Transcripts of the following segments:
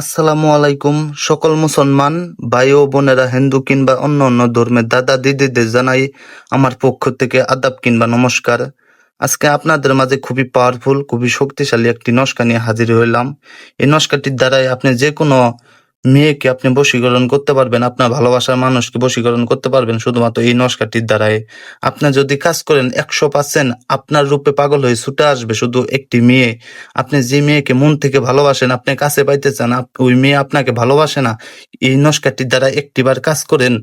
আসসালামু আলাইকুম, সকল মুসলমান ভাই ও বোনেরা, হিন্দু কিংবা অন্য অন্য ধর্মের দাদা, দিদিদের জানাই আমার পক্ষ থেকে আদাব কিংবা নমস্কার। আজকে আপনাদের মাঝে খুবই পাওয়ারফুল খুবই শক্তিশালী একটি নস্কা নিয়ে হাজির হইলাম। এই নস্কাটির দ্বারাই আপনি যে কোনো মেয়েকে আপনি বশীকরণ করতে পারবেন, আপনার ভালোবাসার মানুষকে বশীকরণ করতে পারবেন শুধুমাত্র এই নস্কাটির দ্বারাই। আপনি যদি কাজ করেন একশো পার্সেন্ট আপনার রূপে পাগল হয়ে ছুটে আসবে শুধু একটি মেয়ে। আপনি যে মেয়েকে মন থেকে ভালোবাসেন, আপনি কাছে পাইতে চান ওই মেয়ে আপনাকে ভালোবাসে না, এই নস্কাটির দ্বারা একটিবার কাজ করেন।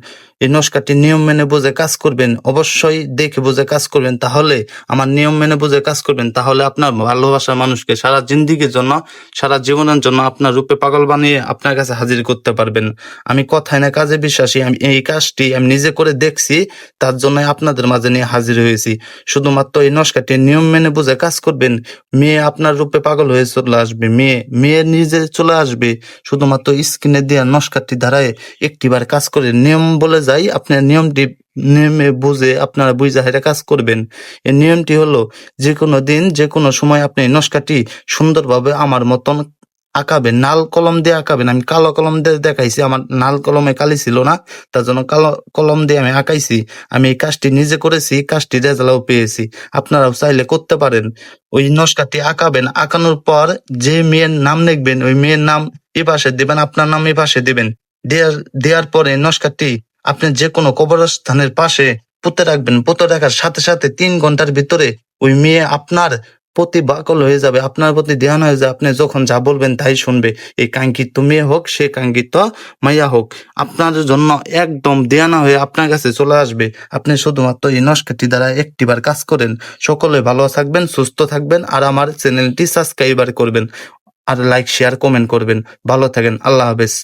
এই নস্কাটির নিয়ম মেনে বুঝে কাজ করবেন, অবশ্যই দেখে বুঝে কাজ করবেন। তাহলে, আমার নিয়ম মেনে বুঝে কাজ করবেন, তাহলে আপনার ভালোবাসার মানুষকে সারা জিন্দিগির জন্য, সারা জীবনের জন্য আপনার রূপে পাগল বানিয়ে আপনার কাছে হাজির করতে পারবেন। আমি কথায় না কাজে বিশ্বাসী, আমি এই কাজটি আমি নিজে করে দেখছি, তার জন্য আপনাদের মাঝে নিয়ে হাজির হয়েছি। শুধুমাত্র এই নস্কাটির নিয়ম মেনে বুঝে কাজ করবেন, মেয়ে আপনার রূপে পাগল হয়ে চলে আসবে, মেয়ে মেয়ে নিজে চলে আসবে। শুধুমাত্র স্ক্রিনে দেওয়া নস্কারটি দ্বারাই একটিবার কাজ করে নিয়ম বলে যাই আপনার নিয়মটি নিয়মে বুঝে আপনারা বুঝে হেরে কাজ করবেন। এই নিয়মটি হলো যে কোনো দিন যে কোনো সময় আপনি নস্কাটি সুন্দরভাবে আমার মতন আঁকাবেন, নাল কলম দিয়ে আঁকাবেন। আমি কালো কলম দিয়ে দেখাইছি, আমার নাল কলমে কালি ছিল না, তার জন্য কালো কলম দিয়ে আমি আঁকাইছি। আমি এই কাজটি নিজে করেছি কাজটি রেজাল্টও পেয়েছি। আপনারাও চাইলে করতে পারেন। ওই নস্কাটি আঁকাবেন, আঁকানোর পর যে মেয়ের নাম লিখবেন, ওই মেয়ের নাম এ পাশে দিবেন, আপনার নাম এ পাশে দিবেন। দেওয়ার দেওয়ার পরে নস্কাটি আপনি যে কোনো কবরস্থানের পাশে পুঁতে রাখবেন। পুঁতে রাখার সাথে সাথে তিন ঘণ্টার ভিতরে ওই মেয়ে আপনার প্রতি বাকল হয়ে যাবে, আপনার প্রতি ধ্যান হয়ে যাবে, আপনি যখন যা বলবেন তাই শুনবে। এই কাঙ্ক্ষিত মেয়ে হোক, সে কাঙ্ক্ষিত মাইয়া হোক, আপনার জন্য একদম দেয়ানা হয়ে আপনার কাছে চলে আসবে। আপনি শুধুমাত্র এই নস্কাটি দ্বারা একটিবার কাজ করেন। সকলে ভালো থাকবেন, সুস্থ থাকবেন, আর আমার চ্যানেলটি সাবস্ক্রাইবার করবেন, আর লাইক শেয়ার কমেন্ট করবেন। ভালো থাকেন, আল্লাহ হাফেজ।